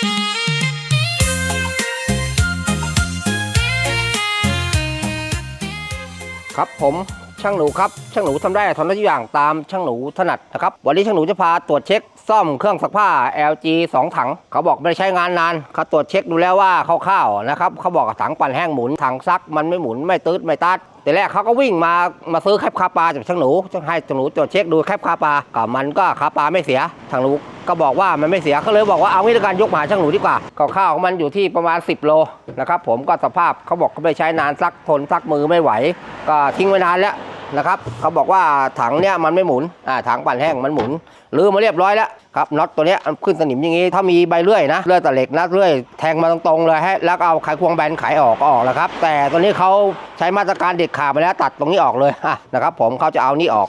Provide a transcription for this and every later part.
ครับผมช่างหนูครับช่างหนูทำได้ทำได้ทุกอย่างตามช่างหนูถนัดนะครับวันนี้ช่างหนูจะพาตรวจเช็คซ่อมเครื่องซักผ้า LG 2 ถัง เขาบอกไม่ได้ใช้งานนานเขาตรวจเช็คดูแล้วว่าคร่าวๆนะครับเขาบอกถังปั่นแห้งหมุนถังซักมันไม่หมุนไม่ตืดไม่ตัดแต่แรกเขาก็วิ่งมามาซื้อแคบคาปลาจากช่างหนูช่างให้ช่างหนูตรวจเช็คดูแคบคาปลาก็มันก็คาปลาไม่เสียช่างหนูก็บอกว่ามันไม่เสียเขาเลยบอกว่าเอางี้ละกันยกมาช่างหนูดีกว่าข้าวของมันอยู่ที่ประมาณ 10 โลนะครับผมก็สภาพเขาบอกเขาไม่ใช้นานซักทนซักมือไม่ไหว ก็ทิ้งไว้นานแล้วนะครับเขาบอกว่าถังเนี้ยมันไม่หมุนอ่าถังปั่นแห้งมันหมุนลืมมาเรียบร้อยแล้วครับน็อตตัวเนี้ยขึ้นสนิมอย่างงี้ถ้ามีใบเลื่อยนะเลื่อยตะเหล็กนะเลื่อยแทงมาตรงๆเลยให้แล้วเอาไขควงแบนไขออกก็ออกแล้วครับ แต่ตัวนี้เขาใช้มาตรการเด็ดขาดไปแล้วตัดตรงนี้ออกเลยะนะครับ ผมเขาจะเอานี่ออก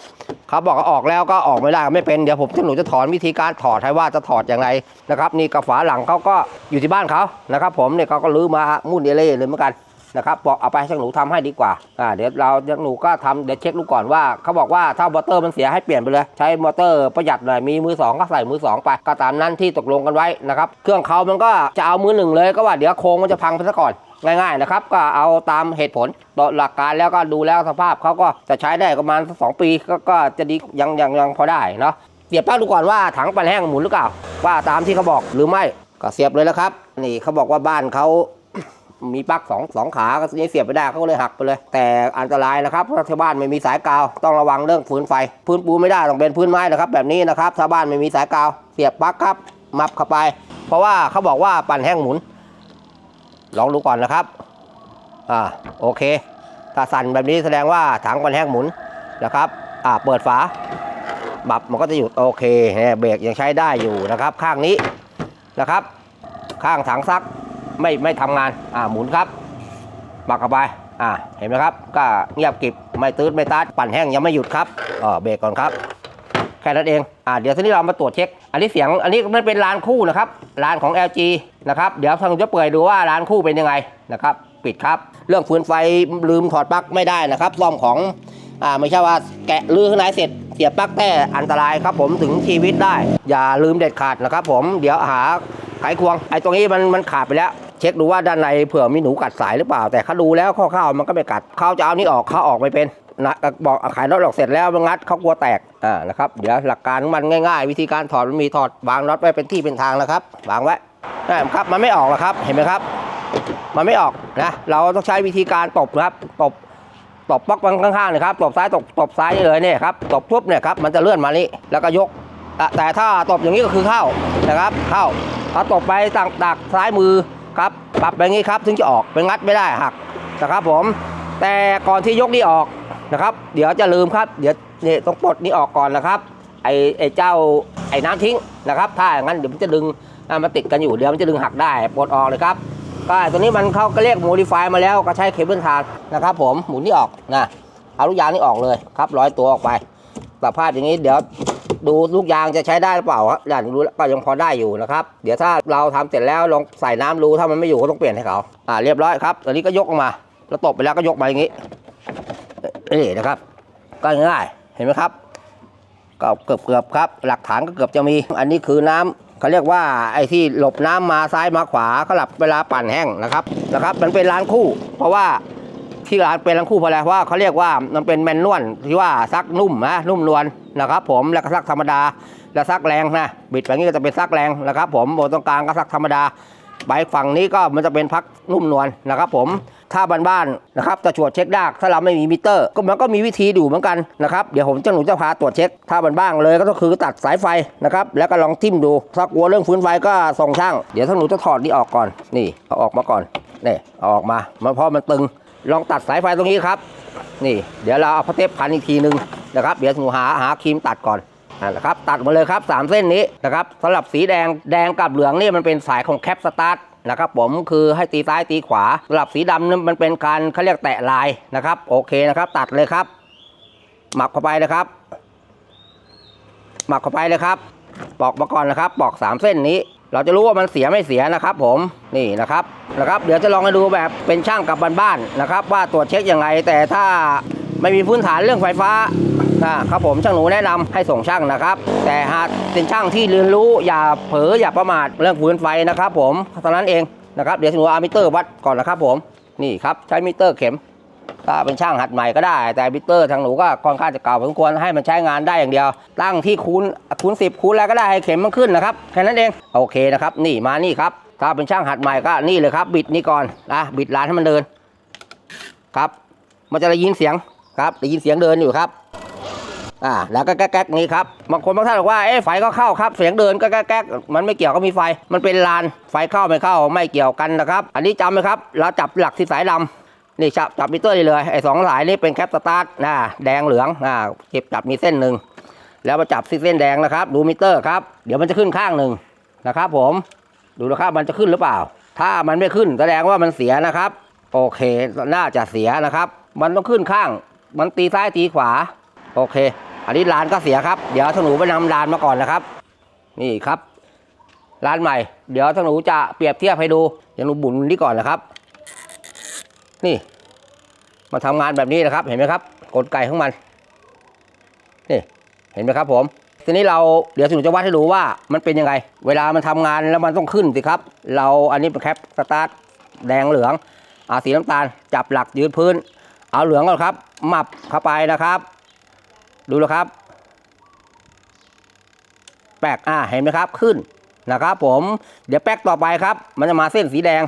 เขาบอกว่าออกแล้วก็ออกไม่ได้ไม่เป็นเดี๋ยวผมจะหนูจะถอนวิธีการถอดให้ว่าจะถอดอย่างไรนะครับ นี่กระฝาหลังเขาก็อยู่ที่บ้านเขานะครับ ผมเนี่ยเขาก็ลื้อมามุ่นเอเล่เลยเหมือนกัน นะครับบอกเอาไปให้ช่างหนูทำให้ดีกว่าอ่าเดี๋ยวเราช่างหนูก็ทำเดี๋ยวเช็คดูก่อนว่าเขาบอกว่าถ้ามอเตอร์มันเสียให้เปลี่ยนไปเลย ใช้มอเตอร์ประหยัดหน่อยมีมือสองก็ใส่มือสองไปก็ตามนั้นที่ตกลงกันไว้นะครับเครื่องเขามันก็จะเอามือหนึ่งเลยก็ว่าเดี๋ยวโครงมันจะพังไปซะก่อนง่ายๆนะครับก็เอาตามเหตุผลต่อหลักการแล้วก็ดูแล้วสภาพเขาก็จะใช้ได้ประมาณสองปีก็ก็จะดียังยังยังพอได้เนาะเสียบปลั๊กดูก่อนว่าถังปั่นแห้งหมุนหรือเปล่าว่าตามที่เขาบอกหรือไม่ก็เสียบเลยแล้วครับ นี่เขาบอกว่าบ้านเขา มีปลั๊กสองสองขาก็เสียบไปได้เขาเลยหักไปเลย แต่อันตรายนะครับเพราะชาวบ้านไม่มีสายกาวต้องระวังเรื่องพื้นไฟ พื้นปูไม่ได้ต้องเป็นพื้นไม้นะครับ แบบนี้นะครับชาวบ้านไม่มีสายกาว เสียบปลั๊กครับมับเข้าไป เพราะว่าเขาบอกว่าปั่นแห้งหมุน ลองดูก่อนนะครับอ่าโอเคถ้าสั่นแบบนี้แสดงว่าถังปั่นแห้งหมุนนะครับอ่าเปิดฝาบับมันก็จะหยุดโอเคเนี่ยเบรกยังใช้ได้อยู่นะครับ ข้างนี้นะครับ ข้างถังซัก ไม่ไม่ทำงานอ่าหมุนครับปักเข้าไปอ่าเห็นไหมครับ ก็เงียบกริบไม่ตืดไม่ตัดปั่นแห้งยังไม่หยุดครับอ่าเบรกก่อนครับแค่นั้นเองอ่าเดี๋ยวทีนี้เรามาตรวจเช็ค อันนี้เสียงอันนี้มันเป็นลานคู่นะครับลานของ LG นะครับเดี๋ยวทางจะเปิดดูว่าลานคู่เป็นยังไงนะครับปิดครับ เรื่องฟืนไฟลืมถอดปลั๊กไม่ได้นะครับซ่อมของอ่าไม่ใช่ว่าแกะลื้อข้างในเสร็จเสียบปลั๊กแต่อันตรายครับผมถึงชีวิตได้ อย่าลืมเด็ดขาดนะครับผมเดี๋ยวหาไขควงไอ้ตรงนี้มันมันขาดไปแล้ว เช็คดูว่าด้านในเผื่อมีหนูกัดสายหรือเปล่า แต่เขาดูแล้วคร่าวมันก็ไม่กัดเขาจะเอานี่ออกเขาออกไม่เป็นนะบอกขายน็อตออกเสร็จแล้วมันงัดเขากลัวแตกอ่านะครับเดี๋ยวหลักการของมันง่ายๆ วิธีการถอดมันมีถอดวางน็อตไว้เป็นที่เป็นทางแล้วครับวางไว้นะครับมันไม่ออกหรอกครับเห็นไหมครับ มันไม่ออกนะเราต้องใช้วิธีการตบนะครับตบตบปลั๊กข้างๆนะครับตบซ้ายตบตบซ้ายนี่เลยเนี่ยครับตบปุ๊บเนี่ยครับมันจะเลื่อนมานี่แล้วก็ยก แต่ถ้าตบอย่างนี้ก็คือเข้านะครับ เข้าถ้าตบไปต่างดักซ้ายมือ ครับปรับไปอย่างนี้ครับถึงจะออกเป็นงัดไม่ได้หักนะครับผมแต่ก่อนที่ยกนี่ออกนะครับ เดี๋ยวจะลืมครับ เดี๋ยวนี่ต้องปลดนี่ออกก่อนนะครับไอ้ไอ้เจ้าไอ้น้ำทิ้งนะครับ ถ้าอย่างนั้นเดี๋ยวมันจะดึงอะมันติดกันอยู่เดี๋ยวมันจะดึงหักได้ปลดออกเลยครับก็ตัวนี้มันเขาก็เรียกโมดิฟายมาแล้วก็ใช้เคเบิลทางนะครับ ผมหมุนนี่ออกนะเอาลูกยางนี่ออกเลยครับร้อยตัวออกไปสภาพอย่างนี้เดี๋ยว ดูลูกยางจะใช้ได้หรือเปล่าครับอย่างรู้แล้วก็ยังพอได้อยู่นะครับ เดี๋ยวถ้าเราทำเสร็จแล้วลองใส่น้ำรูถ้ามันไม่อยู่ก็ต้องเปลี่ยนให้เขาอ่าเรียบร้อยครับตัวนี้ก็ยกออกมา แล้วตบไปแล้วก็ยกมาอย่างนี้นี่นะครับ ก็ง่ายเห็นไหมครับ ก็เกือบเกือบๆครับ หลักฐานก็เกือบจะมี อันนี้คือน้ำเขาเรียกว่าไอ้ที่หลบน้ำมาซ้ายมาขวาก็หลับเวลาปั่นแห้งนะครับนะครับ มันเป็นร้านคู่ เพราะว่าที่ร้านเป็นร้านคู่เพราะอะไรเพราะว่าเขาเรียกว่ามันเป็นแมนนวลที่ว่าซักนุ่มนะนุ่มนวล นะครับผมแล้วก็ซักธรรมดาแล้วซักแรงนะบิดแบบนี้ก็จะเป็นซักแรงนะครับ ผมบนตรงกลางก็ซักธรรมดาใบฝั่งนี้ก็มันจะเป็นพักนุ่มนวลนะครับผมถ้าบ้านๆนะครับจะตรวจเช็คได้ถ้าเราไม่มีมิเตอร์ ก็มันก็มีวิธีดูเหมือนกันนะครับเดี๋ยวผมจะหนูจะพาตรวจเช็ค ถ้าบ้านๆเลยก็คือตัดสายไฟนะครับแล้วก็ลองทิ่มดูถ้ากลัวเรื่องฟื้นไฟก็ส่งช่าง เดี๋ยวถ้าหนูจะถอดนี่ออกก่อนนี่เอาออกมาก่อนนี่เอาออกมามันเพราะมันตึงลองตัดสายไฟตรงนี้ครับ นี่ เดี๋ยวเราเอาพลาสเทปพันอีกทีนึงนะครับ เดี๋ยวหนูหาหาครีมตัดก่อนนั่นะครับ ตัดมาเลยครับสามเส้นนี้นะครับสำหรับสีแดงแดงกับเหลืองนี่มันเป็นสายของแคปสตาร์ทนะครับผมคือให้ตีซ้ายตีขวาสำหรับสีดำนี่มันเป็นการเขาเรียกแตะลายนะครับ โอเคนะครับ ตัดเลยครับ หมักเข้าไปนะครับ หมักเข้าไปเลยครับ ปอกมาก่อนนะครับ ปอกสามเส้นนี้ เราจะรู้ว่ามันเสียไม่เสียนะครับ ผมนี่นะครับนะครับเดี๋ยวจะลองให้ดูแบบเป็นช่างกับบ้านๆนะครับ ว่าตรวจเช็คยังไง แต่ถ้าไม่มีพื้นฐานเรื่องไฟฟ้าอ่าครับผมช่างหนูแนะนำให้ส่งช่างนะครับ แต่หากเป็นช่างที่เรียนรู้อย่าเผลออย่าประมาทเรื่องฟืนไฟนะครับ ผมเท่านั้นเองนะครับเดี๋ยวช่างหนูเอามิเตอร์วัดก่อนนะครับ ผมนี่ครับใช้มิเตอร์เข็ม ถ้าเป็นช่างหัดใหม่ก็ได้ แต่มิเตอร์ทางหนูก็ค่อนข้างจะเก่าพอสมควรให้มันใช้งานได้อย่างเดียว ตั้งที่คูณคูณ10คูณอะไรก็ได้ให้เข็มมันขึ้นนะครับแค่นั้นเองโอเคนะครับ นี่มานี่ครับ ถ้าเป็นช่างหัดใหม่ก็นี่เลยครับ บิดนี่ก่อนนะบิดลานให้มันเดิน ครับ มันจะได้ยินเสียงครับได้ยินเสียงเดินอยู่ครับอ่าแล้วก็แก๊กๆนี้ครับบางคนบางท่านบอกว่าเอ๊ะไฟก็เข้าครับ เสียงเดินก็แก๊กๆมันไม่เกี่ยวก็มีไฟ มันเป็นลานไฟเข้าไม่เข้าไม่เกี่ยวกันนะครับ อันนี้จำไหมครับ เราจับหลักที่สายดำ นี่จับจับมิเตอร์นี่เลยไอ้สองสายนี่เป็นแคปสตาร์ทนะแดงเหลืองอ่าเก็บจับมีเส้นหนึ่งแล้วมาจับที่เส้นแดงนะครับ ดูมิเตอร์ครับเดี๋ยวมันจะขึ้นข้างหนึ่งนะครับผมดูนะครับมันจะขึ้นหรือเปล่า ถ้ามันไม่ขึ้นแสดงว่ามันเสียนะครับ โอเคน่าจะเสียนะครับ มันต้องขึ้นข้าง มันตีซ้ายตีขวา โอเค อันนี้ลานก็เสียครับ เดี๋ยวถ้าหนูไปนำลานมาก่อนนะครับ นี่ครับลานใหม่ เดี๋ยวถ้าหนูจะเปรียบเทียบให้ดูเดี๋ยวหนูบุนนี่ก่อนนะครับ นี่ มาทำงานแบบนี้นะครับ เห็นไหมครับ กลไกของมัน นี่ เห็นไหมครับ ผม ทีนี้เราเดี๋ยวหนูจะวัดให้ดูว่ามันเป็นยังไง เวลามันทำงานแล้วมันต้องขึ้นสิครับ เราอันนี้เป็นแคปสตาร์ทแดงเหลืองอาสีน้ำตาล จับหลักยืนพื้น เอาเหลืองก่อนครับหมับเข้าไปนะครับ ดูนะครับ แป๊กอ่าเห็นไหมครับ ขึ้นนะครับผม เดี๋ยวแป๊กต่อไปครับ มันจะมาเส้นสีแดง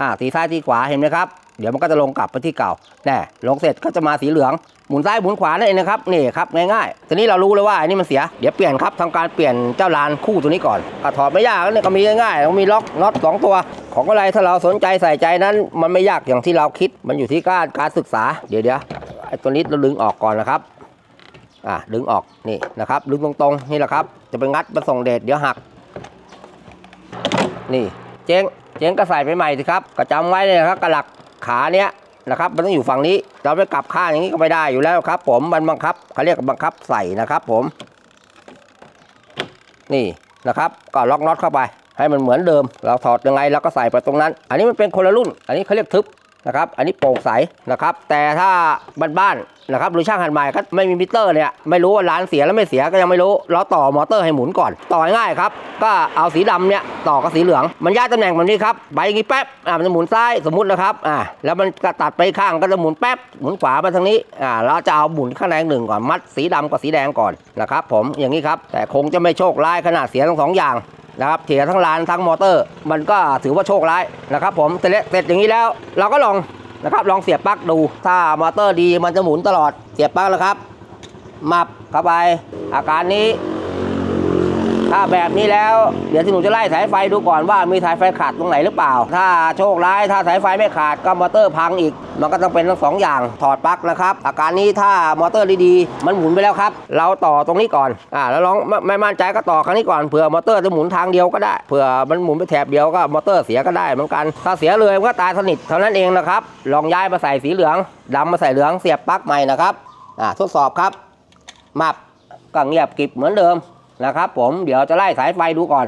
อ่า สีซ้ายสีขวา เห็นไหมครับ เดี๋ยวมันก็จะลงกลับไปที่เก่าแน่ลงเสร็จก็จะมาสีเหลืองหมุนซ้ายหมุนขวานั่นเองนะครับนี่ครับง่ายๆทีนี้เรารู้แล้วว่าอันนี้มันเสียเดี๋ยวเปลี่ยนครับทำการเปลี่ยนเจ้าลานคู่ตัวนี้ก่อนก็ถอดไม่ยากนี่ก็มีง่ายๆต้องมีล็อกน็อตสองตัว ของอะไรถ้าเราสนใจใส่ใจนั้น มันไม่ยากอย่างที่เราคิดมันอยู่ที่การการศึกษาเดี๋ยวเดี๋ยวไอ้ตัวนี้เราดึงออกก่อนนะครับอ่าดึงออกนี่นะครับดึงตรงๆนี่แหละครับ จะไปงัดมาส่งเดชเดี๋ยวหัก นี่เจ๊งเจ๊งก็ใส่ไปใหม่สิครับก็จำไว้เลยครับกระหลัก ขาเนี้ยนะครับมันต้องอยู่ฝั่งนี้ เราไปกลับข้างอย่างนี้ก็ไม่ได้อยู่แล้วครับ ผมมันบังคับเขาเรียกบังคับใส่นะครับ ผม นี่นะครับก็ล็อกน็อตเข้าไป ให้มันเหมือนเดิม เราถอดยังไงเราก็ใส่ไปตรงนั้น อันนี้มันเป็นคนละรุ่น อันนี้เขาเรียกทึบ นะครับ อันนี้โปร่งใสนะครับ แต่ถ้าบ้านๆนะครับหรือช่างหันใหม่ก็ไม่มีมิเตอร์เนี่ยไม่รู้ว่าร้านเสียแล้วไม่เสียก็ยังไม่รู้เราต่อมอเตอร์ให้หมุนก่อน ต่อง่ายๆครับ ก็เอาสีดำเนี่ยต่อกับสีเหลือง มันย้ายตำแหน่งแบบนี้ครับไปอย่างนี้แป๊บอ่ามันจะหมุนซ้ายสมมุตินะครับอ่าแล้วมันก็ตัดไปข้างก็จะหมุนแป๊บหมุนขวามาทางนี้อ่าเราจะเอาหมุนข้างแดงหนึ่งก่อนมัดสีดำกับสีแดงก่อนนะครับผมอย่างนี้ครับแต่คงจะไม่โชคร้ายขนาดเสียทั้งสองอย่าง นะครับเสียทั้งลานทั้งมอเตอร์ มันก็ถือว่าโชคร้ายนะครับ ผมเสร็จเสร็จอย่างนี้แล้ว เราก็ลองนะครับลองเสียบปลั๊กดู ถ้ามอเตอร์ดีมันจะหมุนตลอดเสียบปลั๊กแล้วครับ มับเข้าไป อาการนี้ ถ้าแบบนี้แล้ว เดี๋ยวที่หนูจะไล่สายไฟดูก่อนว่ามีสายไฟขาดตรงไหนหรือเปล่า ถ้าโชคร้ายถ้าสายไฟไม่ขาดก็มอเตอร์พังอีก มันก็ต้องเป็นทั้งสองอย่างถอดปลั๊กนะครับ อาการนี้ถ้ามอเตอร์ดีๆ มันหมุนไปแล้วครับ เราต่อตรงนี้ก่อนอ่าแล้วลองไม่ไม่มั่นใจก็ต่อครั้งนี้ก่อนเผื่อมอเตอร์จะหมุนทางเดียวก็ได้เผื่อมันหมุนไปแถบเดียวก็มอเตอร์เสียก็ได้เหมือนกัน ถ้าเสียเลยมันก็ตายสนิทเท่านั้นเองนะครับลองย้ายมาใส่สีเหลืองดำมาใส่เหลืองเสียบปลั๊กใหม่นะครับอ่าทดสอบครับมับก็เงียบกิบเหมือนเดิม นะครับผมเดี๋ยวจะไล่สายไฟดูก่อน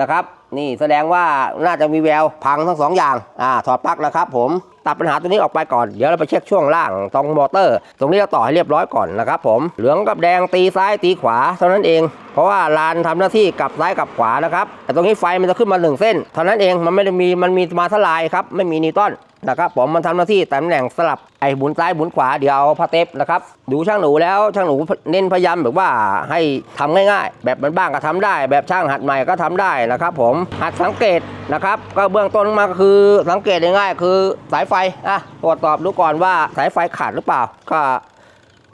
นะครับ นี่แสดงว่าน่าจะมีแววพังทั้งสองอย่างอ่าถอดปลั๊กนะครับ ผมตัดปัญหาตัวนี้ออกไปก่อนเดี๋ยวเราไปเช็คช่วงล่างตรงมอเตอร์ ตรงนี้เราต่อให้เรียบร้อยก่อนนะครับ ผมเหลืองกับแดงตีซ้ายตีขวาเท่านั้นเอง เพราะว่าลานทำหน้าที่กับซ้ายกับขวานะครับแต่ตรงนี้ไฟมันจะขึ้นมาหนึ่งเส้นเท่านั้นเองมันไม่ได้มีมันมีมาทลายครับไม่มีนิวตัน นะครับผมมันทำหน้าที่ตำแหน่งสลับไอ้หมุนซ้ายหมุนขวาเดี๋ยวเอาพาเทปนะครับดูช่างหนูแล้วช่างหนูเน้นพยายามแบบว่าให้ทำง่ายๆ แบบมันบ้างก็ทำได้ แบบช่างหัดใหม่ก็ทำได้นะครับ ผมหัดสังเกตนะครับ ก็เบื้องต้นมาก็คือสังเกตง่ายๆคือสายไฟอะตรวจสอบดูก่อนว่าสายไฟขาดหรือเปล่า ก็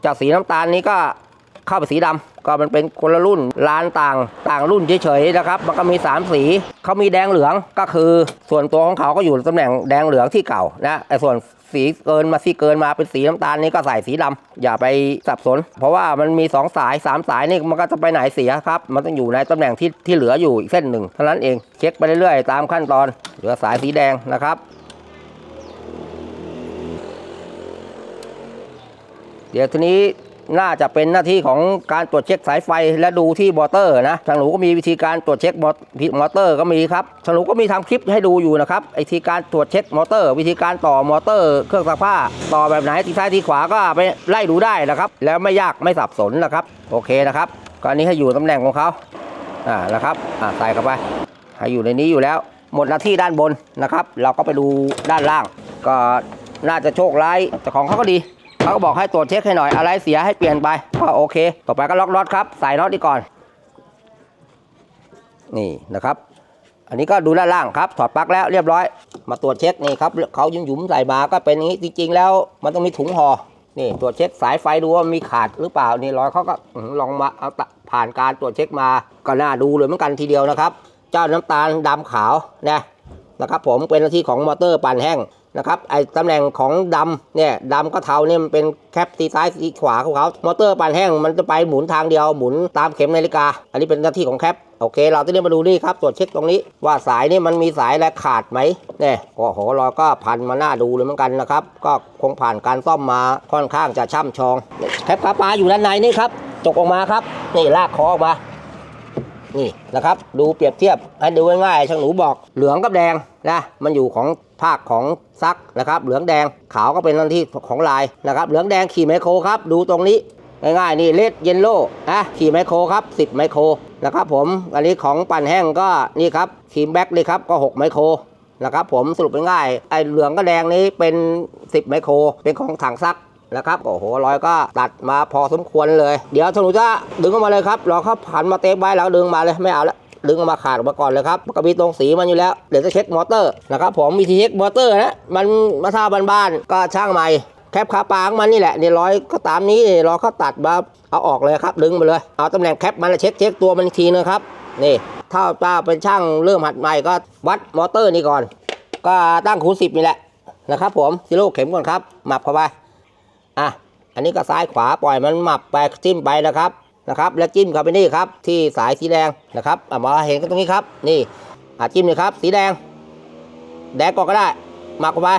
จากสีน้ำตาลนี้ก็เข้าไปสีดำ ก็มันเป็นคนละรุ่นร้านต่างต่างรุ่นเฉยๆนะครับ มันก็มี 3 สีเขามีแดงเหลืองก็คือส่วนตัวของเขาก็อยู่ตำแหน่งแดงเหลืองที่เก่านะไอ้ส่วนสีเกินมาที่เกินมาเป็นสีน้ำตาลนี่ก็ใส่สีดำอย่าไปสับสน เพราะว่ามันมี 2 สาย 3 สายนี่มันก็จะไปไหนเสียครับ มันต้องอยู่ในตำแหน่งที่ที่เหลืออยู่อีกเส้นหนึ่งเท่านั้นเองเช็คไปเรื่อยๆตามขั้นตอน เหลือสายสีแดงนะครับเดี๋ยวทีนี้ น่าจะเป็นหน้าที่ของการตรวจเช็คสายไฟและดูที่มอเตอร์นะทางหนูก็มีวิธีการตรวจเช็คมอมอเตอร์ก็มีครับทางหนูก็มีทำคลิปให้ดูอยู่นะครับไอทีการตรวจเช็คมอเตอร์ วิธีการต่อมอเตอร์ เครื่องซักผ้า ต่อแบบไหนที่ซ้ายที่ขวาก็ไปไล่ดูได้นะครับ แล้วไม่ยากไม่สับสนนะครับ โอเคนะครับก็อันนี้ให้อยู่ตำแหน่งของเขาอ่านะครับอ่าใส่เข้าไปให้อยู่ในนี้อยู่แล้ว หมดหน้าที่ด้านบนนะครับ เราก็ไปดูด้านล่าง ก็น่าจะโชคร้ายแต่ของเขาก็ดี เขาก็บอกให้ตรวจเช็คให้หน่อยอะไรเสียให้เปลี่ยนไปก็โอเค ต่อไปก็ล็อกน็อตครับใส่น็อตดีก่อน นี่นะครับ อันนี้ก็ดูด้านล่างครับ ถอดปลั๊กแล้วเรียบร้อย มาตรวจเช็คนี่ครับเขายุ่มยุ่มๆใส่มาก็เป็นอย่างนี้จริง ๆ แล้วมันต้องมีถุงห่อนี่ตรวจเช็คสายไฟดูว่ามีขาดหรือเปล่านี่ร้อยเขาก็ลองมาเอาผ่านการตรวจเช็คมาก็น่าดูเลยเหมือนกันทีเดียวนะครับ เจ้าน้ำตาลดำขาวนะนะครับผมเป็นหน้าที่ของมอเตอร์ปั่นแห้ง นะครับไอตำแหน่งของดำเนี่ยดำก็เทาเนี่ยมันเป็นแคปสีซ้ายสีขวาของเขามอเตอร์ปั่นแห้งมันจะไปหมุนทางเดียวหมุนตามเข็มนาฬิกา อันนี้เป็นหน้าที่ของแคปโอเค เราจะเรียมาดูนี่ครับตรวจเช็คตรงนี้ ว่าสายนี่มันมีสายอะไรขาดไหมเนี่ยโอ้โหเราก็พันมาหน้าดูเลยเหมือนกันนะครับ ก็คงผ่านการซ่อมมาค่อนข้างจะช่ำชองแคปขาปลาอยู่ด้านในนี่ครับจกออกมาครับ นี่ลากคอออกมานี่นะครับ ดูเปรียบเทียบให้ดูง่ายๆช่างหนูบอกเหลืองกับแดงนะมันอยู่ของ ภาคของซักนะครับเหลืองแดงขาวก็เป็นหน้าที่ของลายนะครับเหลืองแดงขี่ไมโครครับดูตรงนี้ง่ายๆนี่เลดเยนโล่นะขี่ไมโครครับ 10 ไมโครนะครับผมอันนี้ของปั่นแห้งก็นี่ครับขีมแบ็กนี่ครับก็ 6 ไมโครนะครับผมสรุปง่ายๆไอ้เหลืองกับแดงนี้เป็น 10 ไมโคร เป็นของถังซักนะครับโอ้โหร้อยก็ตัดมาพอสมควรเลย เดี๋ยวถนุจะดึงออกมาเลยครับรอเขาผันมาเตะไว้แล้วดึงมาเลยไม่เอาและ ดึงออกมาขาดออกมาก่อนเลยครับมันก็มีตรงสีมันอยู่แล้วเดี๋ยวจะเช็คมอเตอร์นะครับผมวิธีเช็คมอเตอร์นะมันมาท่าบ้านๆก็ช่างใหม่แคปขาปางมันนี่แหละนี่ร้อยก็ตามนี้รอเขาตัดมาเอาออกเลยครับดึงมาเลยเอาตำแหน่งแคปมันแล้วเช็คเช็คตัวมันอีกทีนะครับนี่ถ้าป้าเป็นช่างเริ่มหัดใหม่ก็วัดมอเตอร์นี่ก่อน ก็ตั้งคูณสิบนี่แหละนะครับผมซิโร่เข็มก่อนครับหมับเข้าไปอะอันนี้ก็ซ้ายขวาปล่อยมันหมับไปจิ้มไปนะครับ นะครับแล้วจิ้มเข้าไปนี่ครับที่สายสีแดงนะครับอะมาเห็นกันตรงนี้ครับ นี่อะจิ้มเลยครับสีแดง แดงก่อนก็ได้หมักเข้าไป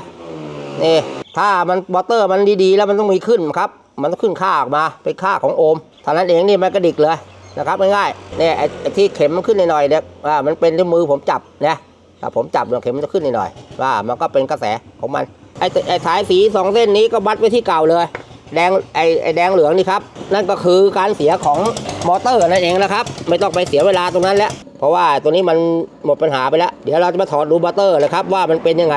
นี่ถ้ามันมอเตอร์มันดีๆ แล้วมันต้องมีขึ้นครับ มันต้องขึ้นค่าออกมาเป็นค่าของโอห์มท่านั้นเองนี่มันกระดิกเลยนะครับง่ายๆเนี่ยไอ้ที่เข็มมันขึ้นหน่อยๆเนี่ยว่ามันเป็นที่มือผมจับนะถ้าผมจับเนี่ยเข็มมันจะขึ้นหน่อยๆว่ามันก็เป็นกระแสของมันไอ้ไอ้สายสีสองเส้นนี้ก็บัดไว้ที่เก่าเลย แดงไอ้ไอแดงเหลืองนี่ครับ นั่นก็คือการเสียของมอเตอร์นั่นเองนะครับ ไม่ต้องไปเสียเวลาตรงนั้นแล้ว เพราะว่าตัวนี้มันหมดปัญหาไปแล้ว เดี๋ยวเราจะมาถอดดูมอเตอร์เลยครับว่ามันเป็นยังไง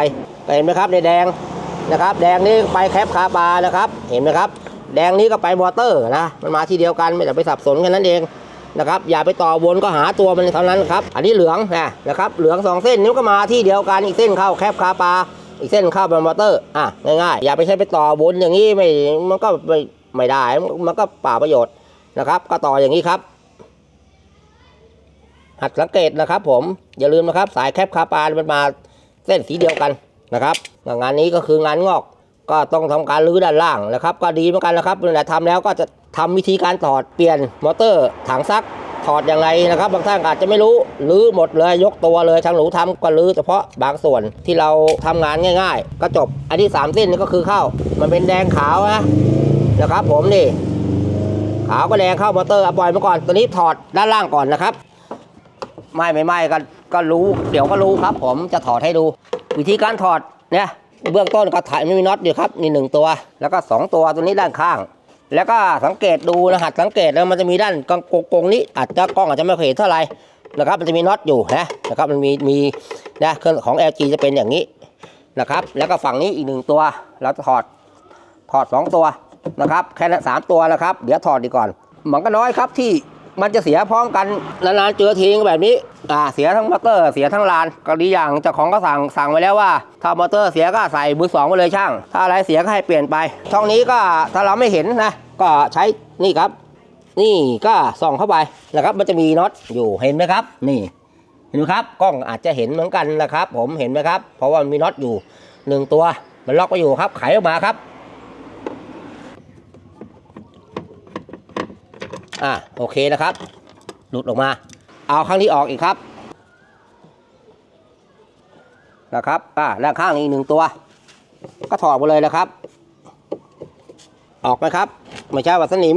เห็นไหมครับในแดงนะครับ แดงนี้ไปแคปคาปานะครับ เห็นไหมครับ แดงนี้ก็ไปมอเตอร์นะมันมาที่เดียวกันไม่ต้องไปสับสนกันนั่นเองนะครับอย่าไปต่อวนก็หาตัวมันเท่านั้นครับ อันนี้เหลืองนะนะครับเหลืองสองเส้นนี้ก็มาที่เดียวกันอีกเส้นเข้าแคปคาปา อีกเส้นเข้าเป็นมอเตอร์ อะง่ายๆอย่าไปใช้ไปต่อวนอย่างนี้ไม่มันก็ไม่ไม่ได้มันก็เปล่าประโยชน์นะครับ ก็ต่ออย่างนี้ครับ หัดสังเกตนะครับ ผมอย่าลืมนะครับ สายแคปคาปามันมาเส้นสีเดียวกันนะครับงานนี้ก็คืองานงอก ก็ต้องทำการรื้อด้านล่างนะครับ ก็ดีเหมือนกันนะครับเวลาทำแล้วก็จะทำวิธีการถอดเปลี่ยนมอเตอร์ถังซัก ถอดอย่างไรนะครับ บางท่านอาจจะไม่รู้รื้อหมดเลยยกตัวเลยทางหนูทำก็รื้อเฉพาะบางส่วนที่เราทำงานง่าย ๆ ก็จบอันที่สามเส้นนี่ก็คือเข้า มันเป็นแดงขาวนะนะครับ ผมนี่ขาวก็แดงเข้ามอเตอร์เอาปล่อยมาก่อนตัวนี้ถอดด้านล่างก่อนนะครับไม่ไม่ไม่ก็ก็รู้เดี๋ยวก็รู้ครับ ผมจะถอดให้ดู วิธีการถอดเนี่ยเบื้องต้นก็ถ่ายไม่มีน็อตอยู่ครับนี่หนึ่งตัว แล้วก็สองตัวตัวนี้ด้านข้าง แล้วก็สังเกตดูนะหัดสังเกตแล้วมันจะมีด้านกงกงกงนี้อาจจะกล้องอาจจะไม่เห็นเท่าไหร่นะครับมันจะมีน็อตอยู่นะนะครับมันมีมีนะเครื่องของ LG จะเป็นอย่างนี้นะครับ แล้วก็ฝั่งนี้อีกหนึ่งตัว เราจะถอดถอดสองตัวนะครับแค่นั้นสามตัวแล้วครับ เดี๋ยวถอดดีก่อนมันก็น้อยครับที่มันจะเสียพร้อมกันนานๆเจอทีงแบบนี้อ่าเสียทั้งมอเตอร์ เสียทั้งลานก็ดีอย่างเจ้าของก็สั่งสั่งไว้แล้วว่า ถ้ามอเตอร์เสียก็ใส่มือสองไปเลยช่าง ถ้าอะไรเสียก็ให้เปลี่ยนไปช่องนี้ก็ถ้าเราไม่เห็นนะ ก็ใช้นี่ครับ นี่ก็ส่องเข้าไปนะครับ มันจะมีน็อตอยู่เห็นไหมครับ นี่เห็นไหมครับกล้องอาจจะเห็นเหมือนกันนะครับ ผมเห็นไหมครับ เพราะว่ามันมีน็อตอยู่หนึ่งตัว มันล็อกไว้อยู่ครับไขออกมาครับอะโอเคนะครับ หลุดออกมา เอาข้างนี้ออกอีกครับนะครับอ่าด้านข้างอีกหนึ่งตัว ก็ถอดไปเลยนะครับ ออกไหมครับ ไม่ใช่ว่าสนิม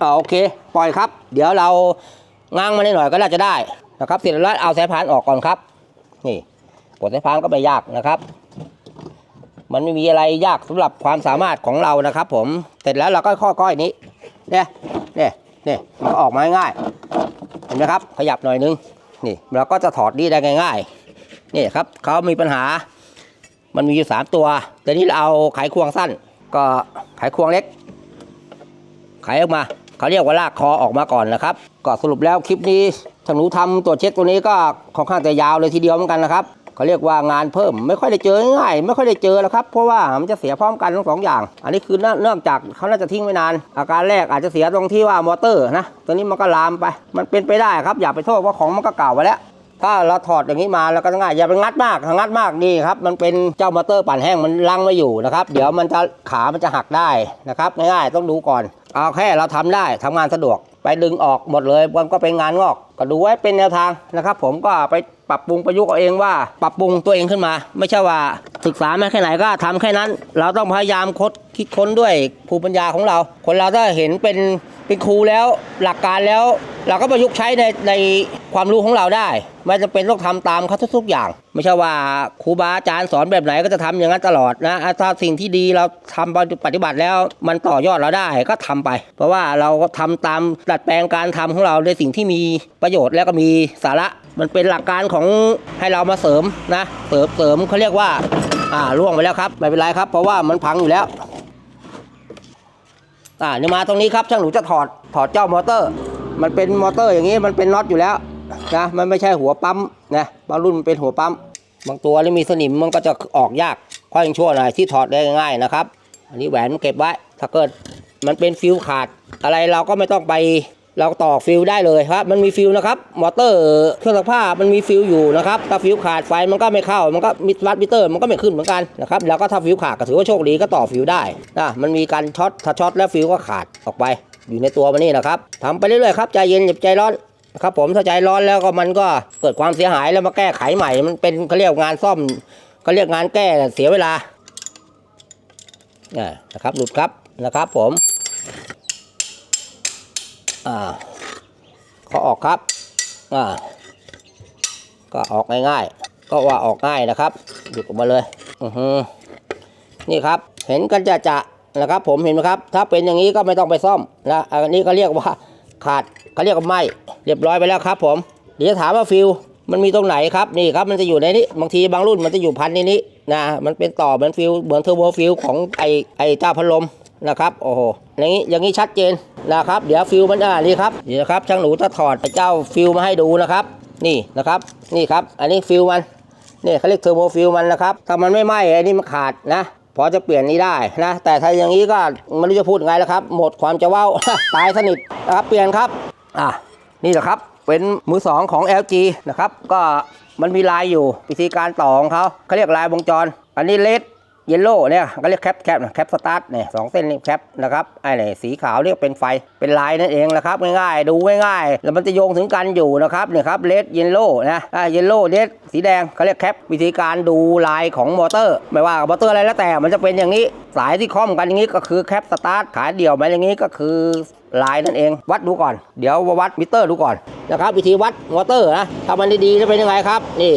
อ่าโอเค ปล่อยครับ เดี๋ยวเราง้างมาหน่อยก็น่าจะได้นะครับเสร็จแล้วเอาสายพานออกก่อนครับ นี่ปลดสายพานก็ไม่ยากนะครับ มันไม่มีอะไรยากสำหรับความสามารถของเรานะครับ ผมเสร็จแล้วเราก็ข้อก้อยนี้เนี่ยเนี่ยเนี่ยมันก็ออกมาง่ายเห็นไหมครับ ขยับหน่อยนึงนี่ เราก็จะถอดนี่ได้ง่ายๆนี่ครับเขามีปัญหา มันมีอยู่สามตัวแต่นี้เราเอาไขควงสั้น ก็ไขควงเล็ก ไขออกมาเขาเรียกว่าลากคอออกมาก่อนนะครับ ก็สรุปแล้วคลิปนี้ทางหนูทำตรวจเช็คตัวนี้ก็ค่อนข้างจะยาวเลยทีเดียวเหมือนกันนะครับเขาเรียกว่างานเพิ่มไม่ค่อยได้เจอง่ายไม่ค่อยได้เจอแล้วครับเพราะว่ามันจะเสียพร้อมกันทั้งสองอย่าง อันนี้คือเนื่องเนื่องจากเขาน่าจะทิ้งไว้นาน อาการแรกอาจจะเสียตรงที่ว่ามอเตอร์นะตัวนี้มันก็ลามไป มันเป็นไปได้ครับอย่าไปโทษว่าของมันก็เก่าไปแล้ว ถ้าเราถอดอย่างนี้มาแล้วก็ง่ายอย่าไปงัดมากถ้างัดมากนี่ครับ มันเป็นเจ้ามอเตอร์ปั่นแห้งมันลังไม่อยู่นะครับ เดี๋ยวมันจะขามันจะหักได้นะครับง่ายๆต้องดูก่อน เอาแค่เราทำได้ทำงานสะดวก ไปดึงออกหมดเลยมันก็เป็นงานงอก ก็ดูไว้เป็นแนวทางนะครับ ผมก็ไป ปรับปรุงประยุกต์เอาเองว่า ปรับปรุงตัวเองขึ้นมา ไม่ใช่ว่าศึกษามาแค่ไหนก็ทำแค่นั้น เราต้องพยายามคดคิดค้นด้วยภูมิปัญญาของเรา คนเราถ้าเห็นเป็นเป็นครูแล้วหลักการแล้ว เราก็ประยุกต์ใช้ในในความรู้ของเราได้ ไม่จำเป็นต้องทำตามเขาทุกๆอย่าง ไม่ใช่ว่าครูบาอาจารย์สอนแบบไหนก็จะทำอย่างนั้นตลอดนะถ้าสิ่งที่ดีเราทำปฏิบัติแล้วมันต่อยอดเราได้ก็ทำไป เพราะว่าเราก็ทำตามดัดแปลงการทำของเราในสิ่งที่มีประโยชน์แล้วก็มีสาระ มันเป็นหลักการของให้เรามาเสริมนะเสริมเสริมเขาเรียกว่า อ่าล่วงไปแล้วครับไม่เป็นไรครับ เพราะว่ามันพังอยู่แล้วอ่าเนี่มาตรงนี้ครับช่างหนูจะถอดถอดเจ้ามอเตอร์ มันเป็นมอเตอร์อย่างนี้มันเป็นน็อตอยู่แล้วนะมันไม่ใช่หัวปั๊มนะบางรุ่นมันเป็นหัวปั๊มบางตัวนี่มีสนิมมันก็จะออกยากค่อยยังชั่วหน่อยที่ถอดได้ง่ายนะครับ อันนี้แหวนเก็บไว้ ถ้าเกิดมันเป็นฟิวขาด อะไรเราก็ไม่ต้องไป เราต่อฟิวได้เลยครับ มันมีฟิวนะครับ มอเตอร์เครื่องซักผ้ามันมีฟิวอยู่นะครับ ถ้าฟิวขาดไฟมันก็ไม่เข้า มันก็มิดวัดมิเตอร์มันก็ไม่ขึ้นเหมือนกันนะครับ แล้วก็ถ้าฟิวขาดก็ถือว่าโชคดีก็ต่อฟิวได้นะ มันมีการช็อต ถ้าช็อตแล้วฟิวก็ขาดออกไป อยู่ในตัวมันนี่นะครับทำไปเรื่อยๆครับ ใจเย็นอย่าใจร้อนนะครับผม ถ้าใจร้อนแล้วก็มันก็เกิดความเสียหายแล้วมาแก้ไขใหม่ มันเป็นเขาเรียกงานซ่อมเขาเรียกงานแก้เสียเวลาอ่านะครับ หลุดครับนะครับผม อ่าเขาออกครับอ่าก็ออกง่ายๆ ก็ว่าออกง่ายนะครับหลุดออกมาเลยอือฮึนี่ครับ เห็นกันจะจะนะครับ ผมเห็นไหมครับ ถ้าเป็นอย่างนี้ก็ไม่ต้องไปซ่อมนะอันนี้ก็เรียกว่าขาดเขาเรียกว่าไหมเรียบร้อยไปแล้วครับ ผมเดี๋ยวถามว่าฟิลมันมีตรงไหนครับนี่ครับมันจะอยู่ในนี้บางทีบางรุ่นมันจะอยู่พันในนี้นะมันเป็นต่อเหมือนฟิลเหมือนเทอร์โบฟิลของไอไอเจ้าพัดลม นะครับโอ้โหอย่างนี้อย่างนี้ชัดเจนนะครับ เดี๋ยวฟิลมันอ่านี่ครับนี่นะครับช่างหนูจะถอดเจ้าฟิลมาให้ดูนะครับ นี่นะครับนี่ครับ อันนี้ฟิลมันนี่เขาเรียกเทอร์โบฟิลมันนะครับถ้ามันไม่ไหม้อันนี้มันขาดนะพอจะเปลี่ยนนี้ได้นะ แต่ถ้าอย่างนี้ก็ไม่รู้จะพูดไงแล้วครับ หมดความจะเว้าตายสนิทนะครับเปลี่ยนครับอะนี่แหละครับเป็นมือสองของ LG นะครับก็มันมีลายอยู่วิธีการต่อของเขาเขาเรียกลายวงจร อันนี้เลด เยลโล่เนี่ยก็เรียกแคปแคปนะแคปสตาร์ทเนี่ยสองเส้นนี่แคปนะครับไอ้เนี่ยสีขาวเรียกเป็นไฟเป็นลายนั่นเองนะครับง่ายๆ ดูง่ายๆ แล้วมันจะโยงถึงกันอยู่นะครับเนี่ยครับเลดเยลโล่นะอ่าเยลโล่เลดสีแดงเขาเรียกแคปวิธีการดูลายของมอเตอร์ ไม่ว่ามอเตอร์อะไรแล้วแต่มันจะเป็นอย่างนี้สายที่คล้องกันอย่างนี้ก็คือแคปสตาร์ทขาเดี่ยวหมาอย่างนี้ก็คือลายนั่นเอง วัดดูก่อน เดี๋ยววัดมิเตอร์ดูก่อนนะครับวิธีวัดมอเตอร์นะถ้ามันดีๆจะเป็นยังไงครับนี่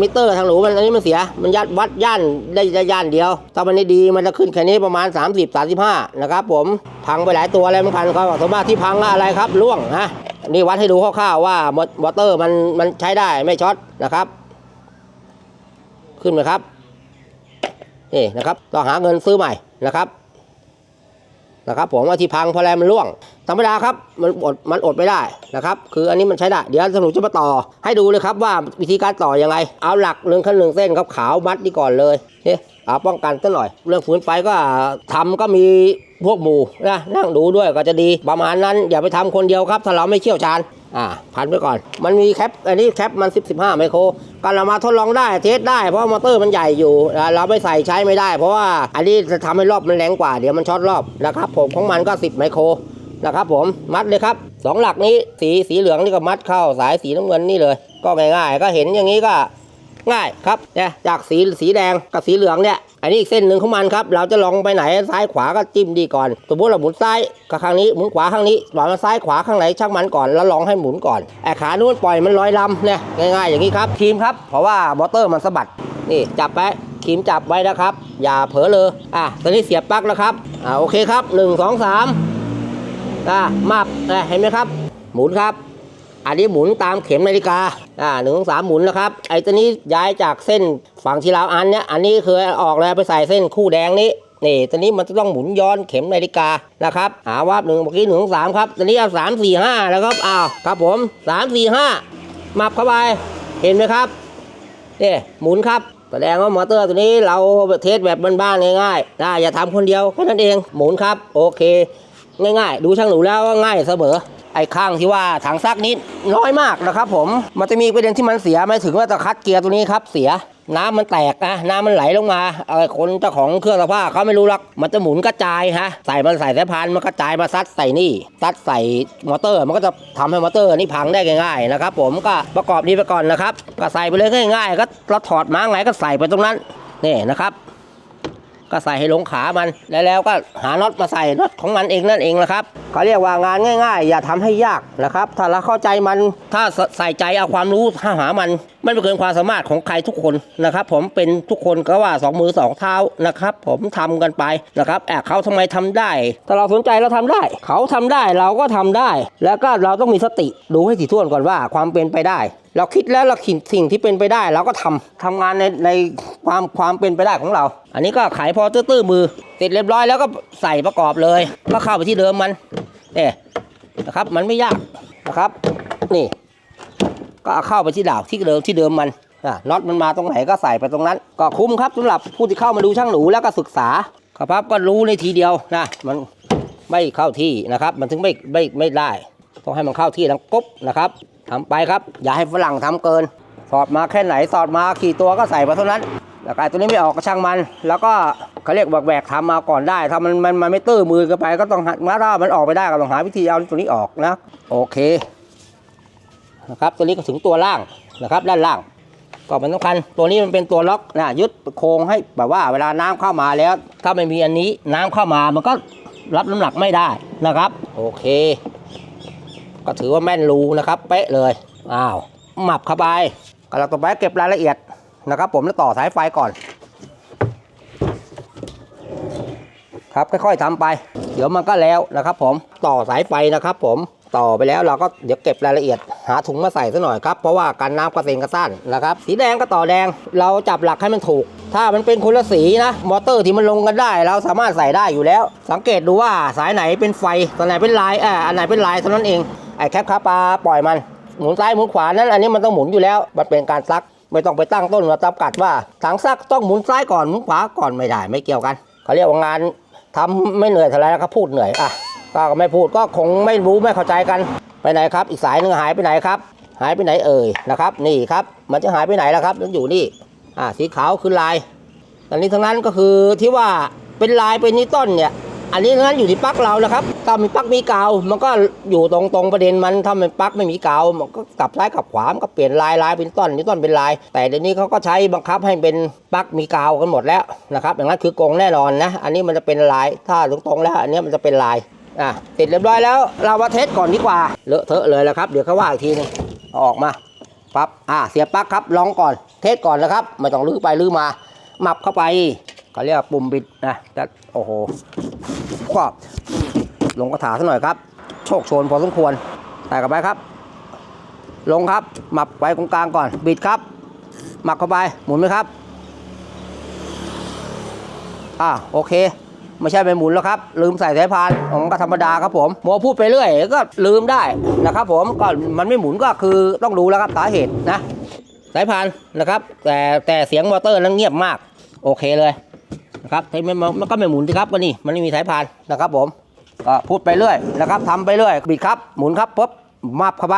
มิเตอร์ทางหนูมันอันนี้มันเสีย มันยัดวัดย่านได้ได้ย่านเดียว ถ้ามันดีมันจะขึ้นแค่นี้ประมาณ 30 35 นะครับผมพังไปหลายตัวอะไรเหมือนกันครับสมมติที่พังอะไรครับล่วงฮะนี่วัดให้ดูคร่าวๆว่ามอเตอร์มันมันใช้ได้ไม่ช็อตนะครับ ขึ้นไหมครับนี่นะครับต้องหาเงินซื้อใหม่นะครับนะครับผมว่าที่พังเพราะอะไรมันร่วง ธรรมดาครับมันอดมันอดไม่ได้นะครับ คืออันนี้มันใช้ได้ เดี๋ยวสนุกจะมาต่อ ให้ดูเลยครับว่าวิธีการต่อยังไง เอาหลักหนึ่งขั้นหนึ่งเส้นครับขาวมัดนี่ก่อนเลยเฮ้เอาป้องกันซะหน่อย เรื่องฝืนไฟก็ทำก็มีพวกหมู่นะนั่งดูด้วยก็จะดีประมาณนั้นอย่าไปทำคนเดียวครับ ถ้าเราไม่เชี่ยวชาญอ่าพันไปก่อน มันมีแคปอันนี้แคปมัน 10 15 ไมโครก็เรามาทดลองได้เทสได้เพราะมอเตอร์มันใหญ่อยู่อ่เราไม่ใส่ใช้ไม่ได้ เพราะว่าอันนี้จะทำให้รอบมันแรงกว่าเดี๋ยวมันช็อตรอบนะครับผมของมันก็ 10 ไมโคร นะครับผมมัดเลยครับสองหลักนี้สีสีเหลืองนี่ก็มัดเข้าสายสีน้ำเงินนี่เลย ก็ง่ายๆ ก็เห็นอย่างนี้ก็ง่ายครับเนี่ยจากสีสีแดงกับสีเหลืองเนี่ยอันนี้อีกเส้นหนึ่งของมันครับ เราจะลองไปไหนซ้ายขวาก็จิ้มดีก่อน สมมติเราหมุนซ้ายก็ข้างนี้หมุนขวาข้างนี้ปล่อยมาซ้ายขวาข้างไหนช่างมันก่อนแล้วลองให้หมุนก่อนไอ้ขานู้นปล่อยมันลอยลำเนี่ยง่ายๆ อย่างนี้ครับทีมครับเพราะว่ามอเตอร์มันสะบัดนี่จับไปคีมจับไว้นะครับ อย่าเผลอเลยอะตอนนี้เสียบปลั๊กแล้วครับอ่าโอเคครับหนึ่งส องสามาบเห็นไหมครับ หมุนครับ อันนี้หมุนตามเข็มนาฬิกาอ่าหนึ่งสามหมุนแล้วครับ ไอ้ตัวนี้ย้ายจากเส้นฝั่งที่เราอันเนี้ยอันนี้คือออกแล้วไปใส่เส้นคู่แดงนี้นี่ตัวนี้มันจะต้องหมุนย้อนเข็มนาฬิกานะครับหาว่าหนึ่งเมื่อกี้หนึ่งสามครับตัวนี้เอาสามสี่ห้าแล้วครับอ้าวครับผมสามสี่ห้ามับเข้าไปเห็นไหมครับนี่หมุนครับแสดงว่ามอเตอร์ตัวนี้เราเทสแบบบ้านๆง่ายๆนะอย่าทำคนเดียวแค่นั้นเองหมุนครับ โอเค ง่ายๆ ดูช่างหนูแล้วง่ายเสมอไอ้ข้างที่ว่าถังซักนี้น้อยมากนะครับผมมันจะมีประเด็นที่มันเสียไม่ถึงว่าตะคัดเกียร์ตัวนี้ครับเสียน้ำมันแตกนะน้ำมันไหลลงมาเออคนเจ้าของเครื่องซักผ้าเขาไม่รู้หรอกมันจะหมุนกระจายฮะใส่มันใส่สายพานมันกระจายมาซัดใส่นี่ซัดใส่มอเตอร์ มันก็จะทำให้มอเตอร์นี่พังได้ง่ายๆนะครับผมก็ประกอบนี้ไปก่อนนะครับก็ใส่ไปเลยง่ายๆก็เราถอดม้าไงก็ใส่ไปตรงนั้นนี่นะครับ ก็ใส่ให้ลงขามัน แล้วแล้วก็หาน็อตมาใส่น็อตของมันเองนั่นเองนะครับเขาเรียกว่างานง่าย ๆ อย่าทำให้ยากนะครับ ถ้าเราเข้าใจมันถ้าใส่ใจเอาความรู้ถ้าหามัน ไม่เกินความสามารถของใครทุกคนนะครับผมเป็นทุกคนก็ว่าสองมือสองเท้านะครับ ผมทำกันไปนะครับแอบเขาทำไมทำได้ถ้าเราสนใจเราทำได้ เขาทำได้เราก็ทำได้ แล้วก็เราต้องมีสติดูให้ถี่ถ้วนก่อนว่าความเป็นไปได้เราคิดแล้วเราคิดสิ่งที่เป็นไปได้เราก็ทำทำงานในในความความเป็นไปได้ของเรา อันนี้ก็ไขพอตื้อๆมือเสร็จเรียบร้อยแล้วก็ใส่ประกอบเลย ก็เข้าไปที่เดิมมันเนี่ยนะครับมันไม่ยากนะครับ นี่ ก็เอาเข้าไปที่ดาวที่เดิมที่เดิมมันอะน็อตมันมาตรงไหนก็ใส่ไปตรงนั้น ก็คุ้มครับสำหรับผู้ที่เข้ามาดูช่างหนูแล้วก็ศึกษาครับก็รู้ในทีเดียวนะมันไม่เข้าที่นะครับ มันถึงไม่ไม่ไม่ได้ต้องให้มันเข้าที่ทั้งกบนะครับทำไปครับ อย่าให้ฝรั่งทำเกิน สอดมาแค่ไหนสอดมาขี่ตัวก็ใส่ไปเท่านั้นแล้วไอ้ตัวนี้ไม่ออกก็ช่างมัน แล้วก็เขาเรียกแหวกๆทำมาก่อนได้ ถ้ามันมันมันไม่ตื้อมือกันไปก็ต้องหาถ้ามันออกไปได้ก็ต้องหาวิธีเอาตัวนี้ออกนะ โอเค นะครับ ตัวนี้ก็ถึงตัวล่างนะครับ ด้านล่าง ก็มันสำคัญตัวนี้มันเป็นตัวล็อกนะยึดโครงให้แบบว่าเวลาน้ำเข้ามาแล้ว ถ้าไม่มีอันนี้น้ำเข้ามามันก็รับน้ำหนักไม่ได้นะครับ โอเค ก็ถือว่าแม่นรูนะครับ เป๊ะเลยอ้าวหมับเข้าไปกำลังต่อไปเก็บรายละเอียดนะครับ ผมแล้วต่อสายไฟก่อน ครับค่อยๆทำไป เดี๋ยวมันก็แล้วนะครับ ผมต่อสายไฟนะครับ ผม ต่อไปแล้วเราก็เดี๋ยวเก็บรายละเอียด หาถุงมาใส่ซะหน่อยครับ เพราะว่ากันน้ำกระเซ็นกระสั้นนะครับ สีแดงก็ต่อแดง เราจับหลักให้มันถูก ถ้ามันเป็นคนละสีนะ มอเตอร์ที่มันลงกันได้ เราสามารถใส่ได้อยู่แล้ว สังเกตดูว่าสายไหนเป็นไฟตัวไหนเป็นลายอ่าอันไหนเป็นลายเท่านั้นเองไอ้แคปคาปลาปล่อยมันหมุนซ้ายหมุนขวานั้นอันนี้มันต้องหมุนอยู่แล้ว มันเป็นการซักไม่ต้องไปตั้งต้นมาจำกัดว่าถังซักต้องหมุนซ้ายก่อนหมุนขวาก่อนไม่ได้ไม่เกี่ยวกันเขาเรียกว่างานทำไม่เหนื่อยเท่าไหรนะครับพูดเหนื่อยอะ ก็ไม่พูดก็คงไม่รู้ไม่เข้าใจกันไปไหนครับ อีกสายหนึ่งหายไปไหนครับ หายไปไหนเอ่ยนะครับ นี่ครับมันจะหายไปไหนแล่ะครับมันอยู่นี่อ่าสีขาวคือลายอันนี้ทั้งนั้นก็คือที่ว่าเป็นลายเป็นนิต้นเนี่ย อันนี้ทั้งนั้นอยู่ที่ปลั๊กเรานะครับถ้ามีปลั๊กมีกาว มันก็อยู่ตรงตรงประเด็นมันถ้ามันปลั๊กไม่มีกาวมันก็กลับซ้ายกลับขวามันก็เปลี่ยนลายลายเป็นต้นนี่ต้นเป็นลาย แต่เดี๋ยวนี้เขาก็ใช้บังคับให้เป็นปลั๊กมีกาวกันหมดแล้วนะครับอย่างนั้นคือกงแน่นอนนะอันนี้มันจะเป็นลายถ้าตรงตรงๆแล้วอันนี้มันจะเป็นลาย อะติดเรียบร้อยแล้วเรามาเทสก่อนดีกว่าเลอะเทอะเลยแล้วครับเดี๋ยวเขาว่าอีกทีหนึงเอาออกมาปั๊บอ่าเสียบปลั๊กครับลองก่อนเทสก่อนนะครับไม่ต้องลื้อไปลื้อมาหมับเข้าไปเขาเรียกปุ่มบิดนะแต่โอ้โหครอบลงกระถาสักหน่อยครับ โชคโชนพอสมควรใส่กลับไปครับ ลงครับหมับไว้ตรงกลางก่อน บิดครับ หมักเข้าไปหมุนไหมครับอ่าโอเค ไม่ใช่ไปหมุนแล้วครับ ลืมใส่สายพานของก็ธรรมดาครับผมมัวพูดไปเรื่อยก็ลืมได้นะครับผมก็มันไม่หมุนก็คือต้องรู้แล้วครับสาเหตุนะ สายพานนะครับ แต่แต่เสียงมอเตอร์นั้นเงียบมาก โอเคเลยนะครับมันก็ไม่หมุนสิครับก็นี่มันไม่มีสายพานนะครับผมก็พูดไปเรื่อยนะครับทำไปเรื่อยบิดครับหมุนครับปุ๊บมับเข้าไป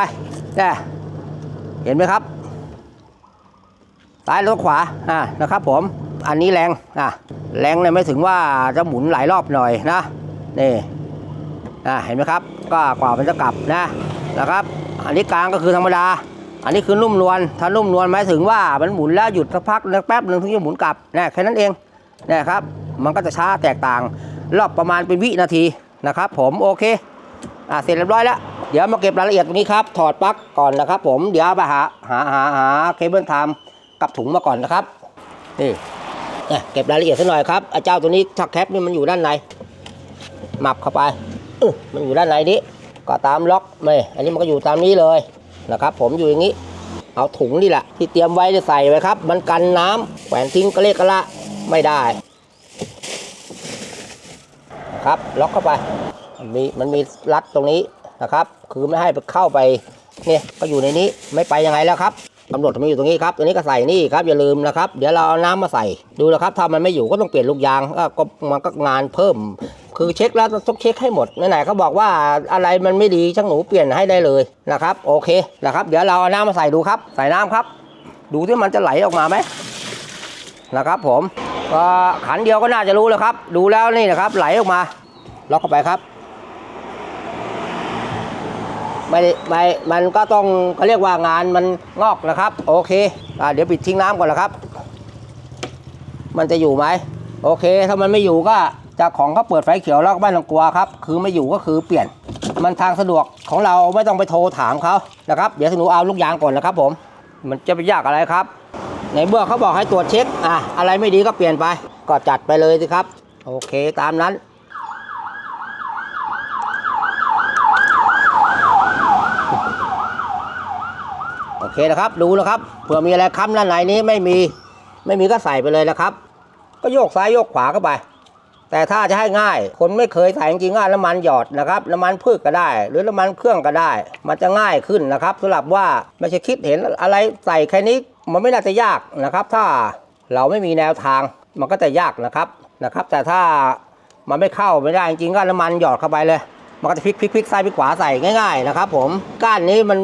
เนี่ยเห็นไหมครับซ้ายแล้วขวาอ่านะครับผม อันนี้แรงอะแรงเนี่ยไม่ถึงว่าจะหมุนหลายรอบหน่อยนะนี่อ่าเห็นไหมครับ ก็กว่ามันจะกลับนะนะครับ อันนี้กลางก็คือธรรมดา อันนี้คือนุ่มนวลถ้านุ่มนวลหมายถึงว่ามันหมุนแล้วหยุดสักพักแล้วแป๊บหนึ่งถึงจะหมุนกลับนะแค่นั้นเองนะครับ มันก็จะช้าแตกต่าง รอบประมาณเป็นวินาทีนะครับ ผมโอเคอ่าเสร็จเรียบร้อยแล้วเดี๋ยวมาเก็บรายละเอียดตรงนี้ครับ ถอดปลั๊กก่อนนะครับ ผม เดี๋ยวไปหาหาหาหาเคเบิลไทม์กับถุงมาก่อนนะครับ นี่ นี่ยเก็บรายละเอียดสักหน่อยครับไอ้เจ้าตัวนี้ถ้าแคปนี่มันอยู่ด้านในหมับเข้าไปมันอยู่ด้านในนี้ก็ตามล็อกไม่อันนี้มันก็อยู่ตามนี้เลยนะครับ ผมอยู่อย่างนี้ เอาถุงนี่แหละ ที่เตรียมไว้จะใส่ไว้ครับ มันกันน้ำแขวนทิ้งกระเลกกระละไม่ได้นะครับล็อกเข้าไปมันมีมันมีรัดตรงนี้นะครับ คือไม่ให้ไปเข้าไปเนี่ยก็อยู่ในนี้ไม่ไปยังไงแล้วครับ กำหนดมันอยู่ตรงนี้ครับตัวนี้ก็ใส่นี่ครับอย่าลืมนะครับ เดี๋ยวเราเอาน้ำมาใส่ดูนะครับถ้ามันไม่อยู่ก็ต้องเปลี่ยนลูกยางก็มันก็งานเพิ่ม คือเช็คแล้วต้องเช็คให้หมดไหนๆเขาบอกว่าอะไรมันไม่ดีช่างหนูเปลี่ยนให้ได้เลยนะครับ โอเคนะครับ เดี๋ยวเราเอาน้ำมาใส่ดูครับ ใส่น้ำครับ ดูที่มันจะไหลออกมาไหมนะครับ ผมก็ขันเดียวก็น่าจะรู้แล้วครับ ดูแล้วนี่นะครับ ไหลออกมาล็อกเข้าไปครับ ไม่ได้ไม่มันก็ต้องเขาเรียกว่างานมันงอกนะครับ โอเคอ่าเดี๋ยวปิดทิ้งน้ำก่อนนะครับ มันจะอยู่ไหมโอเค ถ้ามันไม่อยู่ก็จากของก็เปิดไฟเขียวแล้วก็ไม่ต้องกลัวครับ คือไม่อยู่ก็คือเปลี่ยน มันทางสะดวกของเราไม่ต้องไปโทรถามเขานะครับ เดี๋ยวหนูเอาลูกยางก่อนนะครับ ผม มันจะไปยากอะไรครับในเมื่อเขาบอกให้ตรวจเช็คอะอะไรไม่ดีก็เปลี่ยนไป ก็จัดไปเลยสิครับ โอเคตามนั้น เคนะครับดูนะครับเผื่อมีอะไรค้ำด้านในนี้ไม่มีไม่มีก็ใส่ไปเลยนะครับ ก็โยกซ้ายโยกขวาเข้าไป แต่ถ้าจะให้ง่าย คนไม่เคยใส่จริงๆง่ายน้ำมันหยอดนะครับน้ำมันพืชก็ได้ หรือน้ำมันเครื่องก็ได้ มันจะง่ายขึ้นนะครับสำหรับว่าไม่ใช่คิดเห็นอะไรใส่แค่นี้มันไม่น่าจะยากนะครับ ถ้าเราไม่มีแนวทางมันก็จะยากนะครับนะครับ แต่ถ้ามันไม่เข้าไม่ได้จริงๆก็น้ำมันหยอดเข้าไปเลย มันก็จะพลิกพลิกพลิกซ้ายพลิกขวาใส่ง่ายๆนะครับผมก้านนี้มัน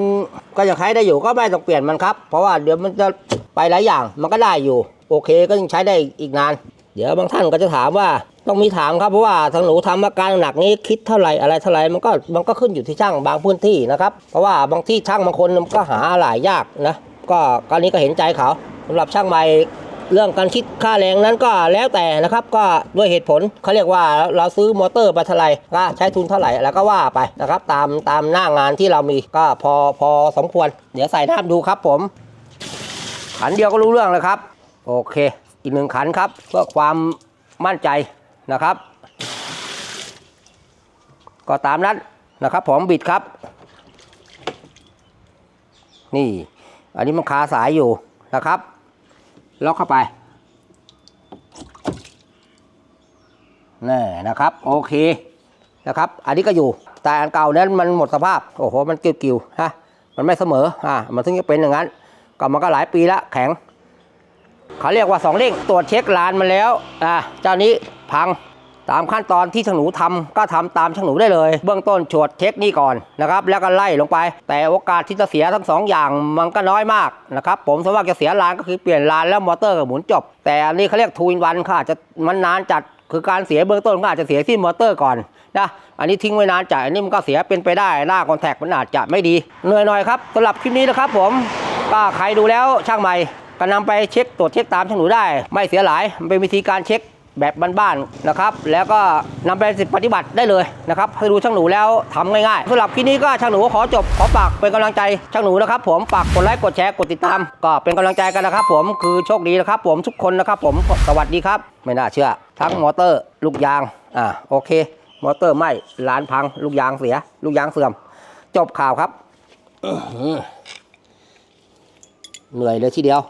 ก็ยังใช้ได้อยู่ก็ไม่ต้องเปลี่ยนมันครับ เพราะว่าเดี๋ยวมันจะไปหลายอย่างมันก็ได้อยู่ โอเคก็ยังใช้ได้อีกนาน เดี๋ยวบางท่านก็จะถามว่าต้องมีถามครับเพราะว่าทางหนูทำอาการหนักนี้คิดเท่าไหร่อะไรเท่าไหร่มันก็มันก็ขึ้นอยู่ที่ช่างบางพื้นที่นะครับเพราะว่าบางที่ช่างบางคนมันก็หาหลายยากนะก็กรณีก็เห็นใจเขาสำหรับช่างใหม่ เรื่องการคิดค่าแรงนั้นก็แล้วแต่นะครับก็ด้วยเหตุผลเขาเรียกว่าเราซื้อมอเตอร์ไปเท่าไหร่ก็ใช้ทุนเท่าไหร่แล้วก็ว่าไปนะครับตามตามหน้างานที่เรามีก็พอพอสมควร เดี๋ยวใส่น้ำดูครับผม ขันเดียวก็รู้เรื่องเลยครับ โอเค อีกหนึ่งขันครับเพื่อความมั่นใจนะครับ ก็ตามนั้นนะครับผมบิดครับ นี่ อันนี้มันคาสายอยู่นะครับ ล็อกเข้าไปนี่นะครับ โอเคนะครับ อันนี้ก็อยู่ แต่อันเก่านั้นมันหมดสภาพ โอ้โห มันกิ้วๆฮะ มันไม่เสมอ อ่า มันถึงจะเป็นอย่างนั้น ก็มันก็หลายปีละแข็ง เขาเรียกว่าสองเร่งตรวจเช็คลานมาแล้ว อ่า เจ้านี้พัง ตามขั้นตอนที่ช่างหนูทำก็ทำตามช่างหนูได้เลย เบื้องต้นตรวจเช็คนี่ก่อนนะครับแล้วก็ไล่ลงไป แต่โอกาสที่จะเสียทั้งสองอย่างมันก็น้อยมากนะครับผมสมมติว่าจะเสียลานก็คือเปลี่ยนลานแล้วมอเตอร์ก็หมุนจบ แต่อันนี้เขาเรียกทูนวันค่ะจะมันนานจัดคือการเสียเบื้องต้นก็อาจจะเสียที่มอเตอร์ก่อนนะอันนี้ทิ้งไว้นานจัดอันนี้มันก็เสียเป็นไปได้หน้าคอนแทคมันอาจจะไม่ดีเหนื่อยหน่อยครับสำหรับคลิปนี้นะครับ ผมก็ใครดูแล้วช่างใหม่ก็นำไปเช็คตรวจเช็คตามช่างหนูได้ ไม่เสียหลายมันเป็นวิธีการเช็ค แบบบ้านๆนะครับ แล้วก็นำไปปฏิบัติได้เลยนะครับให้ดูช่างหนูแล้วทำง่ายๆสำหรับคลิปนี้ก็ช่างหนูขอจบขอฝากเป็นกำลังใจช่างหนูนะครับ ผมฝากกดไลค์กดแชร์กดติดตาม ก็เป็นกำลังใจกันนะครับ ผมคือโชคดีนะครับ ผมทุกคนนะครับ ผมสวัสดีครับ ไม่น่าเชื่อ ทั้งมอเตอร์ ลูกยางอ่าโอเค มอเตอร์ไหม้ลานพัง ลูกยางเสีย ลูกยางเสื่อม จบข่าวครับเหนื่อยเลยทีเดียว